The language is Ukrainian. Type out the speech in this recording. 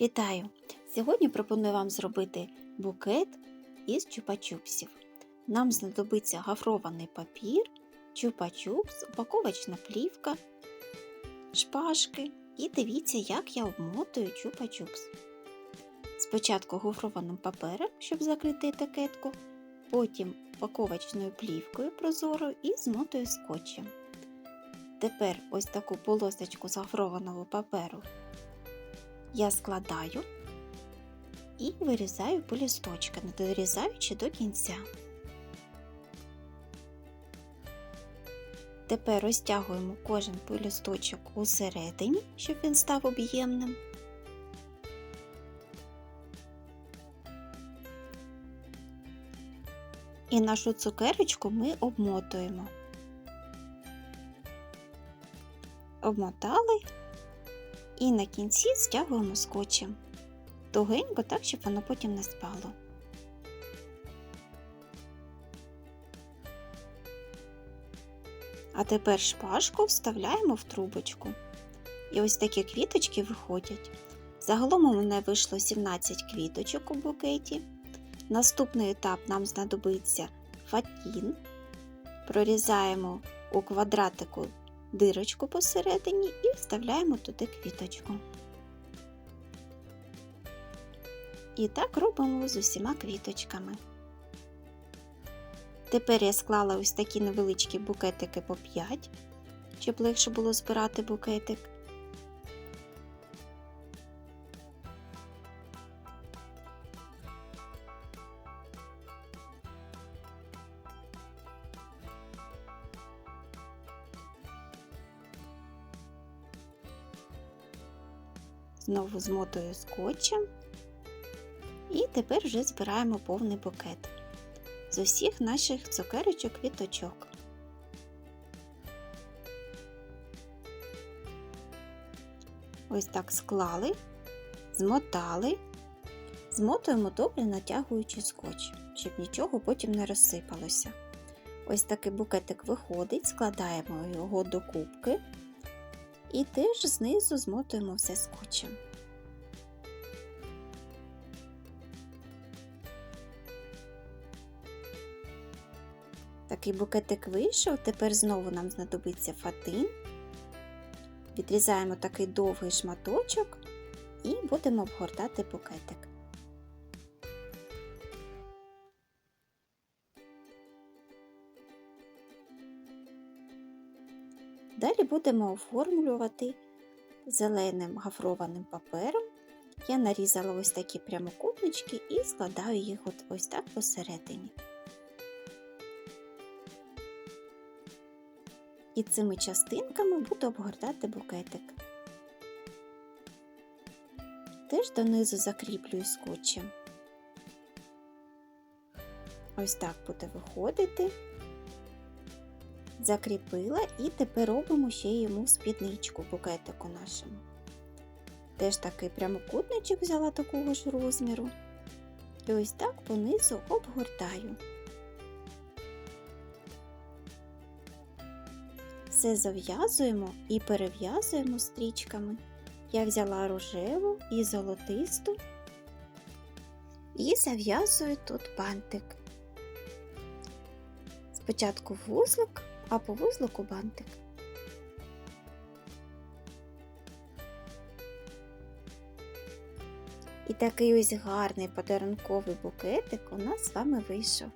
Вітаю! Сьогодні пропоную вам зробити букет із чупа-чупсів. Нам знадобиться гофрований папір, чупа-чупс, упаковочна плівка, шпажки і дивіться, як я обмотую чупа-чупс. Спочатку гофрованим папером, щоб закрити етикетку, потім упаковочною плівкою прозорою і змотую скотчем. Тепер ось таку полосочку з гофрованого паперу я складаю і вирізаю по лісточка, не дорізаючи до кінця. Тепер розтягуємо кожен полісточок усередині, щоб він став об'ємним. І нашу цукерочку ми обмотуємо. Обмотали і на кінці стягуємо скотчем. Тугенько так, щоб воно потім не спало. А тепер шпажку вставляємо в трубочку. І ось такі квіточки виходять. Загалом у мене вийшло 17 квіточок у букеті. Наступний етап нам знадобиться фатін. Прорізаємо у квадратику дирочку посередині і вставляємо туди квіточку. І так робимо з усіма квіточками. Тепер я склала ось такі невеличкі букетики по 5, щоб легше було збирати букетик. Знову змотую скотчем. І тепер вже збираємо повний букет з усіх наших цукерочок квіточок. Ось так склали, змотали, змотуємо добре натягуючи скотч, щоб нічого потім не розсипалося. Ось такий букетик виходить, складаємо його до кубки і теж знизу змотуємо все скотчем. Такий букетик вийшов, тепер знову нам знадобиться фатин. Відрізаємо такий довгий шматочок і будемо обгортати букетик. Далі будемо оформлювати зеленим гофрованим папером. Я нарізала ось такі прямокутнички і складаю їх от ось так посередині. І цими частинками буду обгортати букетик. Теж донизу закріплюю скотчем. Ось так буде виходити. Закріпила і тепер робимо ще йому спідничку букетику нашому. Теж такий прямокутничок взяла такого ж розміру. І ось так понизу обгортаю. Все зав'язуємо і перев'язуємо стрічками. Я взяла рожеву і золотисту і зав'язую тут бантик. Спочатку вузлик, а по вузлику бантик. І такий ось гарний подарунковий букетик у нас з вами вийшов.